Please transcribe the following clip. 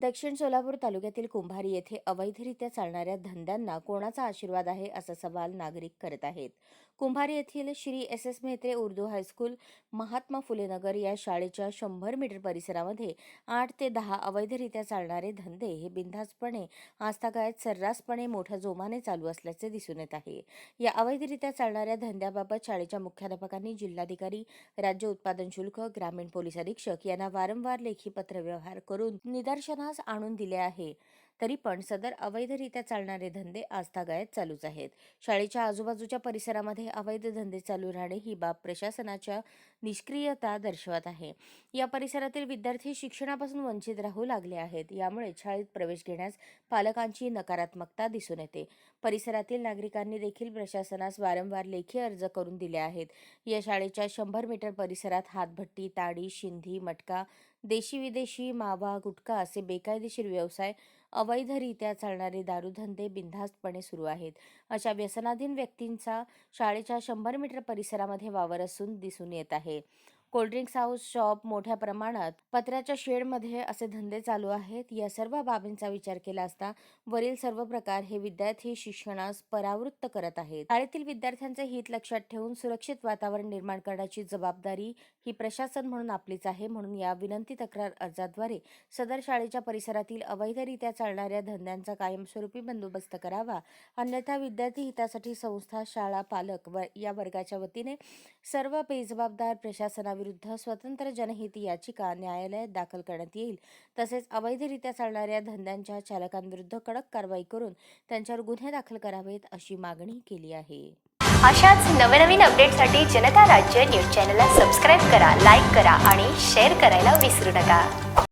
दक्षिण सोलापूर तालुक्यातील कुंभारी येथे अवैधरित्या चालणाऱ्या धंद्यांना कोणाचा आशीर्वाद आहे असा सवाल नागरिक करत आहेत. कुंभारी येथील Shri S S Mehatre Urdu high school Mahatma Phule Nagar या शाळेच्या शंभर मीटर परिसरामध्ये आठ ते दहा अवैधरित्या चालणारे धंदे हे बिनधास्तपणे आस्थागायत सर्रासपणे मोठ्या जोमाने चालू असल्याचे दिसून येत आहे. या अवैधरित्या चालणाऱ्या धंद्याबाबत शाळेच्या मुख्याध्यापकांनी जिल्हाधिकारी राज्य उत्पादन शुल्क ग्रामीण पोलीस अधीक्षक यांना वारंवार लेखी पत्रव्यवहार करून निदर्शनास आणून दिले आहे. तरी पण सदर अवैधरित्या चालणारे धंदे आस्थागायत चालूच आहेत. शाळेच्या आजूबाजूच्या परिसरामध्ये अवैध धंदे चालू राहणे ही बाब प्रशासनाच्या निष्क्रियता दर्शवत आहे. या परिसरातील विद्यार्थी शिक्षणापासून वंचित राहू लागले आहेत. यामुळे शाळेत प्रवेश घेण्यास पालकांची नकारात्मकता दिसून येते. परिसरातील नागरिकांनी देखील प्रशासनास वारंवार लेखी अर्ज करून दिले आहेत. या शाळेच्या शंभर मीटर परिसरात हातभट्टी ताडी शिंधी मटका देशी विदेशी मावा गुटखा असे बेकायदेशीर व्यवसाय अवैधरित्या चालणारे दारूधंदे बिनधास्तपणे सुरू आहेत. अशा व्यसनाधीन व्यक्तींचा शाळेच्या शंभर मीटर परिसरामध्ये वावर असून दिसून येत आहे. कोल्ड्रिंक्स हाऊस शॉप मोठ्या प्रमाणात पत्र्याच्या शेडमध्ये असे धंदे चालू आहेत. या सर्व बाबींचा विचार केला असता वरील सर्व प्रकार हे विद्यार्थी शिक्षणास परावृत्त करत आहेत. शाळेतील विद्यार्थ्यांचे हित लक्षात ठेवून सुरक्षित वातावरण निर्माण करण्याची जबाबदारी ही प्रशासन म्हणून आपलीच आहे म्हणून या विनंती तक्रार अर्जाद्वारे सदर शाळेच्या परिसरातील अवैधरित्या चालणाऱ्या धंद्यांचा कायमस्वरूपी बंदोबस्त करावा. अन्यथा विद्यार्थी हितासाठी संस्था शाळा पालक व या वर्गाच्या वतीने सर्व बेजबाबदार प्रशासनाविरुद्ध स्वतंत्र जनहित याचिका न्यायालयात दाखल करण्यात येईल. तसेच अवैधरित्या चालणाऱ्या धंद्यांच्या चालकांविरुद्ध कडक कारवाई करून त्यांच्यावर गुन्हे दाखल करावेत अशी मागणी केली आहे. अशाच नवनवीन अपडेटसाठी जनता राज्य न्यूज चॅनलला सबस्क्राईब करा लाईक करा आणि शेअर करायला विसरू नका.